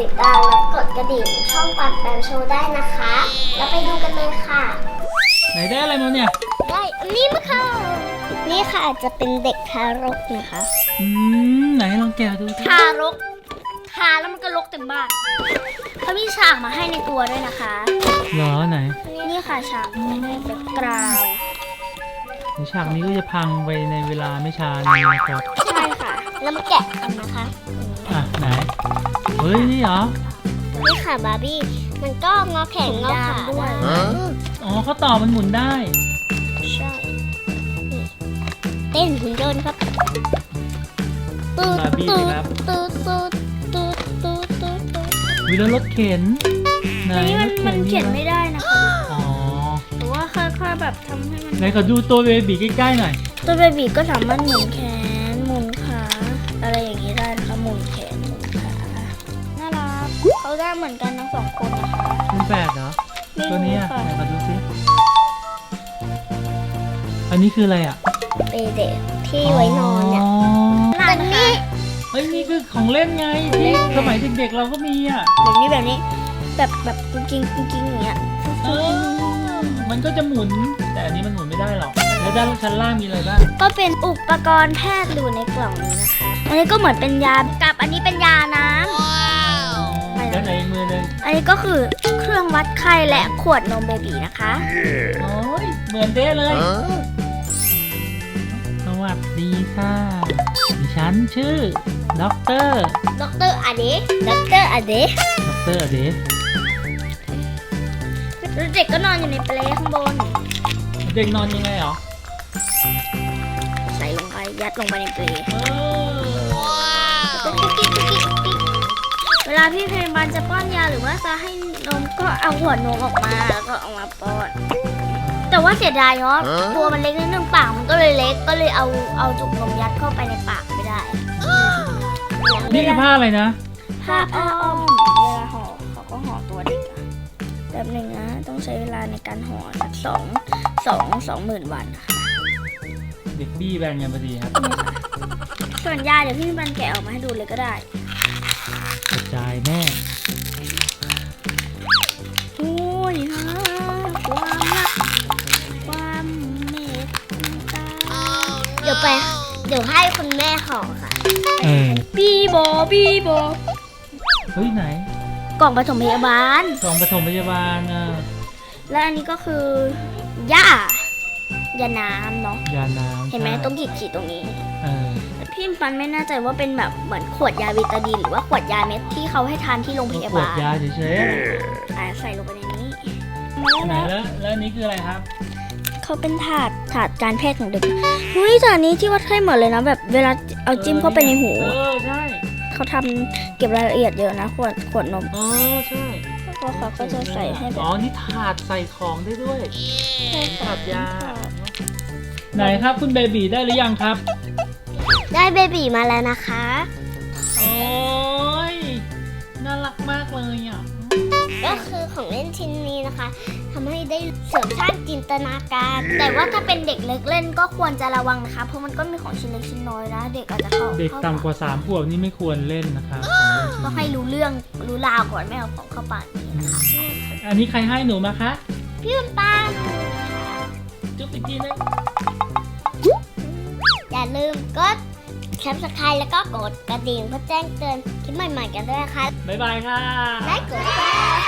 ติดตามและกดกระดิ่งช่องปัดแปมโชว์ได้นะคะ แล้วไปดูกันเลยค่ะ ไหนได้อะไรมาเนี่ย ได้อันนี้มาค่ะนี่ค่ะอาจจะเป็นเด็กทารกนะคะ อืม ไหนลองแกะดูสิทารก ทาแล้วมันก็รกเต็มบ้านเขามีฉากมาให้ในตัวด้วยนะคะ เหรอไหนนี่ค่ะฉากแบบกราวเดี๋ยวฉากนี้ก็จะพังไปในเวลาไม่ช้านี้นะครับ ใช่ค่ะ แล้วมาแกะกันนะคะ อะ ไหน เฮ้ยนี่เหรอ นี่ค่ะบาร์บี้ มันก็งอแขนงอขาด้วยได้อ๋อเขาต่อมันหมุนได้ ใช่นี่เต้นหุ่นยนต์ครับตูดบาร์บี้ตูดครับ ตูดตูดตูดตูดตูดตูดวิแล้วรถเข็นไหนอันนี้รมันถมันเขียนหรอไม่ได้นะคะอ๋อหรือว่าค่อยๆแบบทำให้มัน ไหนขอดูตัวเบบีใกล้ๆหน่อย ตัวเบบีก็สามารถหมุนแขนหมุนขาอะไรอย่างนี้ได้นะคะหมุนแขนหมุนขาน่ารัก เขาได้เหมือนกันทั้งสองคนนะคะเป็นแฝดเหรอ ไม่ตัวนี้รู้อะค่ะไหนขอดูสิอันนี้คืออะไรอะเปเด็กที่ไว้นอนเนี่ยน่ารักนะคะเฮ้ยนี่คือของเล่นไงที่สมัยเด็กๆเราก็มีอะ แบบนี้แบบนี้แบบแบบกุ้งกิ้งกุ้งกิ้งอย่างเงี้ยเออมันก็จะหมุน แต่อันนี้มันหมุนไม่ได้หรอก แล้วด้านชั้นล่างมีอะไรบ้างก็เป็นอุปกรณ์แพทย์อยู่ในกล่องนี้นะคะ อันนี้ก็เหมือนเป็นยากับอันนี้เป็นยาน้ำ แล้วไหนอีกมือหนึ่งอันนี้ก็คือเครื่องวัดไข้และขวดนมเบบีนะคะ โอ้ยเหมือนเด้เลย สวัสดีค่ะ ดิฉันชื่อด็อกเตอร์ด็อกเตอร์อเดด็อกเตอร์อเดด็อกเตอร์อเดชแล้วเด็กก็นอนอยู่ในเปลข้างบน เด็กนอนยังไงเหรอใส่ลงไป ยัดลงไปในเปลเออกุ๊กกิ๊กกุ๊กกิ๊กกุ๊กกิ๊ก เวลาพี่พยาบาลจะป้อนยาหรือว่าจะให้นมก็เอาหัวนมออกมาแล้วก็เอามาป้อน แต่ว่าเสียดายเนาะตัวมันเล็กนิดนึงปากมันก็เลยเล็กก็เลยเอาเอาจุกนมยัดเข้าไปในปากไม่ได้นี่คือผ้าอะไรนะผ้าอ้อมเวลาห่อเขาก็ห่อตัวเด็กอะแบบหนึ่งนะต้องใช้เวลาในการห่อสักสองสองสองหมื่นวันนะคะเด็กบี้แบนกันพอดีครับนี่ค่ะส่วนยาเดี๋ยวพี่บันแกะออกมาให้ดูเลยก็ได้กระ จายแน่ โอ้ยฮะความรักความเมตตาเดี๋ยวไป เดี๋ยวให้คุณแม่ห่อค่ะ เออปีโบปีโบเฮ้ยไหน กล่องปฐมพยาบาล กล่องปฐมพยาบาลอะและอันนี้ก็คือยายาน้ำเนาะ ยาน้ำเห็นไหมใช่ตรงขีดขีดๆตรงนี้ เออ พี่ปันไม่แน่ใจว่าเป็นแบบเหมือนขวดยาวิตาดินหรือว่าขวดยาเม็ดที่เขาให้ทานที่โรงพยาขวดบาลยาเฉยอ่าใส่ลงไปในนี้ๆไหนแล้วแล้วอันนี้คืออะไรครับเขาเป็นถาดถาดการแพทย์ของเด็กเฮ้ยถาดนี้ที่วัดไข้หมดเลยนะแบบเวลาเอาจิ้มเข้าไปในหู เออใช่เขาทำเก็บรายละเอียดเยอะนะขวดขวดนมเออใช่เพราะเขาก็จะใส่ให้แบอ๋บอนี่ถาดใส่ของได้ด้วยใช่ถาดยาไหนครับคุณเบบีได้หรือยังครับ ได้เบบีมาแล้วนะคะ โอ้ยน่ารักมากเลยอะก็คือของเล่นชิ้นนี้นะคะทำให้ได้เสริมสร้างจินตนาการ แต่ว่าถ้าเป็นเด็กเล็กเล่นก็ควรจะระวังนะคะ เพราะมันก็มีของชิ้นเล็กชิ้นน้อยนะเด็กอาจจะเข้าเด็กเข้าต่ำกว่าสามขวบนี่ไม่ควรเล่นนะครับของเล่นชิ้นต้องให้นี้รู้เรื่องรู้ราวก่อนไม่เอาของเข้าปากนี่นะคะอันนี้ใครให้หนูมาคะพี่ปันปันจุ๊บอีกทีนึงอย่าลืมกด subscribe แล้วก็กดกระดิ่งเพื่อแจ้งเตือนคลิปใหม่ๆกันด้วยนะคะบ๊ายบายค่ะ และกดแชร์ค่ะ